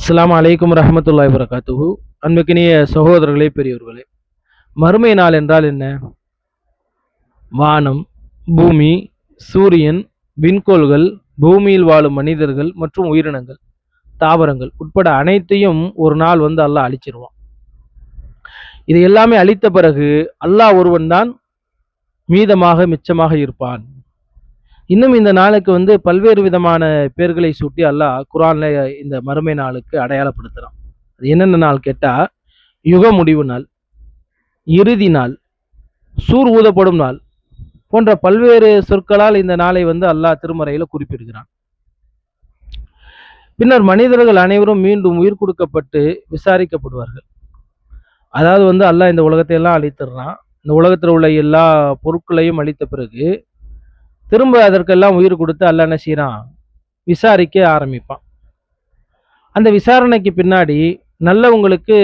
அஸ்லாம் அலைக்கும் ரஹமத்துல்லாய் வரகாத்துஹு அன்புக்கினிய சகோதரர்களே பெரியவர்களே மறுமை நாள் என்றால் என்ன? வானம் பூமி சூரியன் விண்கோள்கள் பூமியில் வாழும் மனிதர்கள் மற்றும் உயிரினங்கள் தாவரங்கள் உட்பட அனைத்தையும் ஒரு நாள் வந்து அல்லாஹ் அழிச்சிருவான். இது எல்லாமே அழித்த பிறகு அல்லாஹ் ஒருவன் தான் மீதமாக மிச்சமாக இருப்பான். இன்னும் இந்த நாளுக்கு வந்து பல்வேறு விதமான பேர்களை சூட்டி அல்லாஹ் குரான்ல இந்த மறுமை நாளுக்கு அடையாளப்படுத்துகிறான் அது என்னென்ன நாள் கேட்டால் யுக முடிவு நாள் இறுதி நாள் சூர் ஊதப்படும் நாள் போன்ற பல்வேறு சொற்களால் இந்த நாளை வந்து அல்லாஹ் திருமறையில் குறிப்பிடுகிறான். பின்னர் மனிதர்கள் அனைவரும் மீண்டும் உயிர் கொடுக்கப்பட்டு விசாரிக்கப்படுவார்கள். அதாவது வந்து அல்லாஹ் இந்த உலகத்தை எல்லாம் இந்த உலகத்தில் உள்ள எல்லா பொருட்களையும் அழித்த பிறகு திரும்ப அதற்கெல்லாம் உயிர் கொடுத்து அல்ல என்ன செய்கிறான் விசாரிக்க ஆரம்பிப்பான். அந்த விசாரணைக்கு பின்னாடி நல்லவங்களுக்கு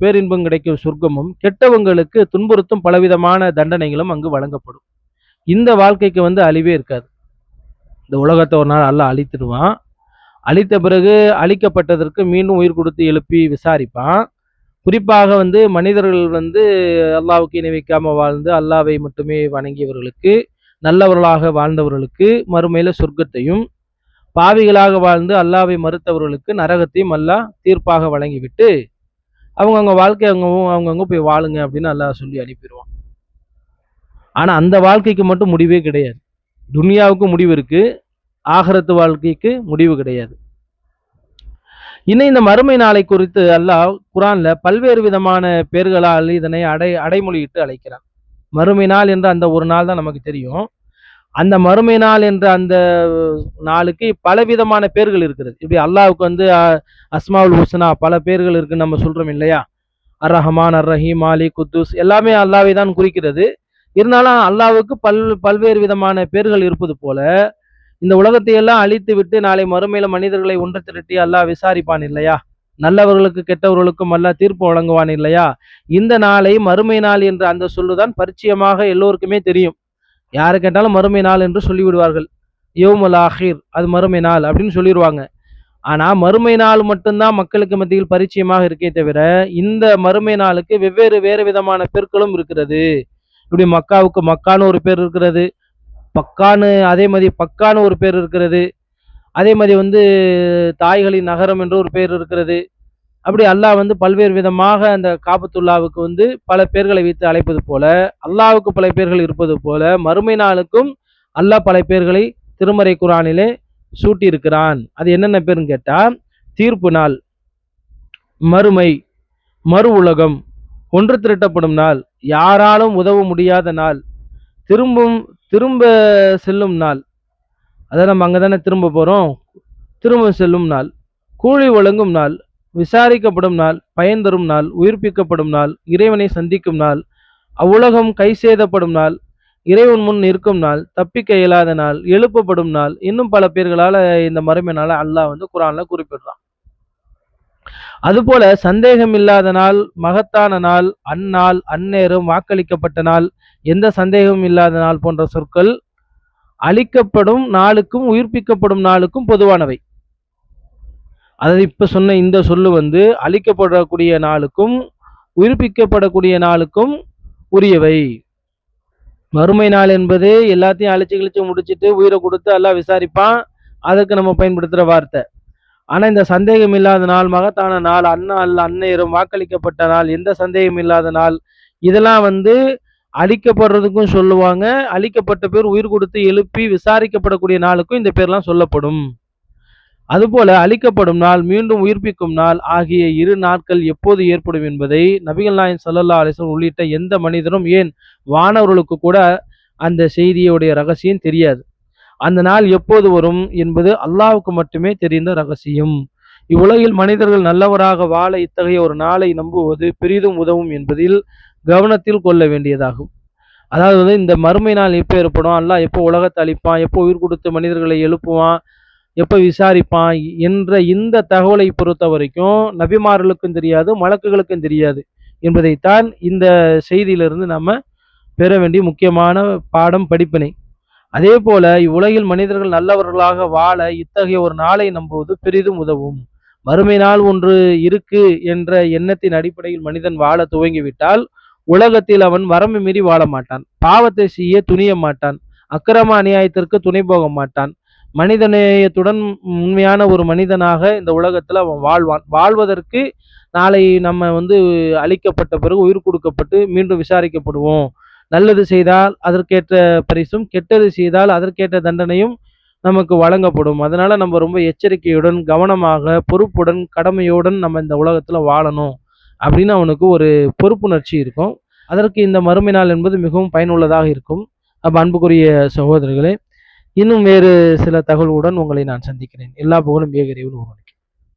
பேரின்பம் கிடைக்கும் சொர்க்கமும் கெட்டவங்களுக்கு துன்புறுத்தும் பலவிதமான தண்டனைகளும் அங்கு வழங்கப்படும். இந்த வாழ்க்கைக்கு வந்து அழிவே இருக்காது. இந்த உலகத்தை ஒரு நாள் அல்லாஹ் அழித்திடுவான். அழித்த பிறகு அழிக்கப்பட்டதற்கு மீண்டும் உயிர் கொடுத்து எழுப்பி விசாரிப்பான். குறிப்பாக வந்து மனிதர்கள் வந்து அல்லாவுக்கு இணைவிக்காமல் வாழ்ந்து அல்லாவை மட்டுமே வணங்கியவர்களுக்கு நல்லவர்களாக வாழ்ந்தவர்களுக்கு மறுமையில சொர்க்கத்தையும் பாவிகளாக வாழ்ந்து அல்லாவை மறுத்தவர்களுக்கு நரகத்தையும் அல்லாஹ் தீர்ப்பாக வழங்கிவிட்டு அவங்கவுங்க வாழ்க்கை அவங்க அவங்கவுங்க போய் வாழுங்க அப்படின்னு அல்லாஹ் சொல்லி அனுப்பிடுவான். ஆனால் அந்த வாழ்க்கைக்கு மட்டும் முடிவே கிடையாது. துனியாவுக்கு முடிவு இருக்கு ஆகரத்து வாழ்க்கைக்கு முடிவு கிடையாது. இன்னும் இந்த மறுமை நாளை குறித்து அல்லாஹ் குரான்ல பல்வேறு விதமான பேர்களால் இதனை அடை அடைமொழியிட்டு அழைக்கிறான். மறுமை நாள் என்ற அந்த ஒரு நாள் தான் நமக்கு தெரியும். அந்த மறுமை நாள் என்ற அந்த நாளுக்கு பலவிதமான பேர்கள் இருக்கிறது. இப்படி அல்லாவுக்கு வந்து அஸ்மாவுல் ஹுசனா பல பேர்கள் இருக்குன்னு நம்ம சொல்றோம் இல்லையா? அர் ரஹமான் அர் ரஹீம் அலி குத்தூஸ் எல்லாமே அல்லாவை தான் குறிக்கிறது. இருந்தாலும் அல்லாவுக்கு பல் பல்வேறு விதமான பேர்கள் இருப்பது போல இந்த உலகத்தை எல்லாம் அழித்து விட்டு நாளை மறுமையில மனிதர்களை ஒன்று திரட்டி அல்லாஹ் விசாரிப்பான் இல்லையா? நல்லவர்களுக்கு கெட்டவர்களுக்கும் அல்ல தீர்ப்பு வழங்குவான் இல்லையா? இந்த நாளை மறுமை நாள் என்ற அந்த சொல்லுதான் பரிச்சயமாக எல்லோருக்குமே தெரியும். யாரு கேட்டாலும் மறுமை நாள் என்று சொல்லிவிடுவார்கள். யோமுல் ஆஹிர் அது மறுமை நாள் அப்படின்னு சொல்லிடுவாங்க ஆனால் மறுமை நாள் மட்டும்தான் மக்களுக்கு மத்தியில் பரிச்சயமாக இருக்கே தவிர இந்த மறுமை நாளுக்கு வெவ்வேறு வேறு விதமான பெருக்களும் இருக்கிறது. இப்படி மக்காவுக்கு மக்கான்னு ஒரு பேர் இருக்கிறது. பக்கான்னு அதே மாதிரி பக்கான்னு ஒரு பேர் இருக்கிறது. அதே மாதிரி வந்து தாய்களின் நகரம் என்று ஒரு பேர் இருக்கிறது. அப்படி அல்லாஹ் வந்து பல்வேறு விதமாக அந்த காபத்துல்லாவுக்கு வந்து பல பேர்களை வைத்து அழைப்பது போல அல்லாவுக்கு பல பேர்கள் இருப்பது போல மறுமை நாளுக்கும் அல்லாஹ் பல பேர்களை திருமறை குரானிலே சூட்டியிருக்கிறான். அது என்னென்ன பேருன்னு கேட்டால் தீர்ப்பு நாள் மறுமை மறு உலகம் ஒன்று திரட்டப்படும் நாள் யாராலும் உதவ முடியாத நாள் திரும்பும் திரும்ப செல்லும் நாள் அதான் நம்ம அங்கே தானே திரும்ப போகிறோம் திரும்ப செல்லும் நாள் கூலி வழங்கும் நாள் விசாரிக்கப்படும் நாள் பயன் தரும் நாள் உயிர்ப்பிக்கப்படும் நாள் இறைவனை சந்திக்கும் நாள் அவ்வுலகம் கை சேதப்படும் நாள் இறைவன் முன் நிற்கும் நாள் தப்பிக்க இயலாத நாள் எழுப்பப்படும் நாள் இன்னும் பல பேர்களால் இந்த மறுமை அல்லாஹ் வந்து குரான்ல குறிப்பிடுறான். அதுபோல சந்தேகம் இல்லாத நாள் மகத்தான நாள் அந்நாள் அந்நேரம் வாக்களிக்கப்பட்ட நாள் எந்த சந்தேகமும் இல்லாத நாள் போன்ற சொற்கள் அழிக்கப்படும் நாளுக்கும் உயிர்ப்பிக்கப்படும் நாளுக்கும் பொதுவானவை. அதாவது இப்போ சொன்ன இந்த சொல்லு வந்து அழிக்கப்படக்கூடிய நாளுக்கும் உயிர்ப்பிக்கப்படக்கூடிய நாளுக்கும் உரியவை. மறுமை நாள் என்பது எல்லாத்தையும் அழிச்சு கிழிச்சு முடிச்சுட்டு உயிரை கொடுத்து எல்லாம் விசாரிப்பான். அதற்கு நம்ம பயன்படுத்துகிற வார்த்தை. ஆனால் இந்த சந்தேகம் இல்லாத நாள் மகத்தான நாள் அண்ணா அல்ல அன்னையரும் வாக்களிக்கப்பட்ட நாள் எந்த சந்தேகம் இல்லாத நாள் இதெல்லாம் வந்து அழிக்கப்படுறதுக்கும் சொல்லுவாங்க. அழிக்கப்பட்ட பேர் உயிர் கொடுத்து எழுப்பி விசாரிக்கப்படக்கூடிய நாளுக்கும் இந்த பேர்லாம் சொல்லப்படும். அதுபோல அழிக்கப்படும் நாள் மீண்டும் உயிர்ப்பிக்கும் நாள் ஆகிய இரு நாட்கள் எப்போது ஏற்படும் என்பதை நபிகள் நாயன் சல்லல்லா அலைஹி உள்ளிட்ட எந்த மனிதரும் ஏன் வானவர்களுக்கு கூட அந்த செய்தியுடைய ரகசியம் தெரியாது. அந்த நாள் எப்போது வரும் என்பது அல்லாவுக்கு மட்டுமே தெரிந்த ரகசியம். இவ்வுலகில் மனிதர்கள் நல்லவராக வாழ இத்தகைய ஒரு நாளை நம்புவது பெரிதும் உதவும் என்பதில் கவனத்தில் கொள்ள வேண்டியதாகும். அதாவது வந்து இந்த மறுமை நாள் எப்போ ஏற்படும்? அல்லாஹ் எப்போ உலகத்தை அழிப்பான்? எப்போ உயிர் கொடுத்து மனிதர்களை எழுப்புவான்? எப்போ விசாரிப்பான்? என்ற இந்த தகவலை பொறுத்த வரைக்கும் நபிமார்களுக்கும் தெரியாது மலக்குகளுக்கும் தெரியாது என்பதைத்தான் இந்த செய்தியிலிருந்து நம்ம பெற வேண்டிய முக்கியமான பாடம் படிப்பினை. அதே போல இவ்வுலகில் மனிதர்கள் நல்லவர்களாக வாழ இத்தகைய ஒரு நாளை நம்புவது பெரிதும் உதவும். மறுமை நாள் ஒன்று இருக்கு என்ற எண்ணத்தின் அடிப்படையில் மனிதன் வாழ துவங்கிவிட்டால் உலகத்தில் அவன் வரம்பு மீறி வாழ மாட்டான். பாவத்தை செய்ய துணிய மாட்டான். அக்கிரம அநியாயத்திற்கு துணை போக மாட்டான். மனிதநேயத்துடன் உண்மையான ஒரு மனிதனாக இந்த உலகத்தில் அவன் வாழ்வான். வாழ்வதற்கு நாளை நம்ம வந்து அழிக்கப்பட்ட பிறகு உயிர் கொடுக்கப்பட்டு மீண்டும் விசாரிக்கப்படுவோம். நல்லது செய்தால் அதற்கேற்ற பரிசும் கெட்டது செய்தால் அதற்கேற்ற தண்டனையும் நமக்கு வழங்கப்படும். அதனால நம்ம ரொம்ப எச்சரிக்கையுடன் கவனமாக பொறுப்புடன் கடமையுடன் நம்ம இந்த உலகத்தில் வாழணும். அப்படின்னு அவனுக்கு ஒரு பொறுப்புணர்ச்சி இருக்கும். அதற்கு இந்த மறுமை நாள் என்பது மிகவும் பயனுள்ளதாக இருக்கும். அப்போ அன்புக்குரிய சகோதரர்களே இன்னும் வேறு சில தகவலுடன் உங்களை நான் சந்திக்கிறேன். எல்லா புகழும் ஏகறிவு ஒருவனே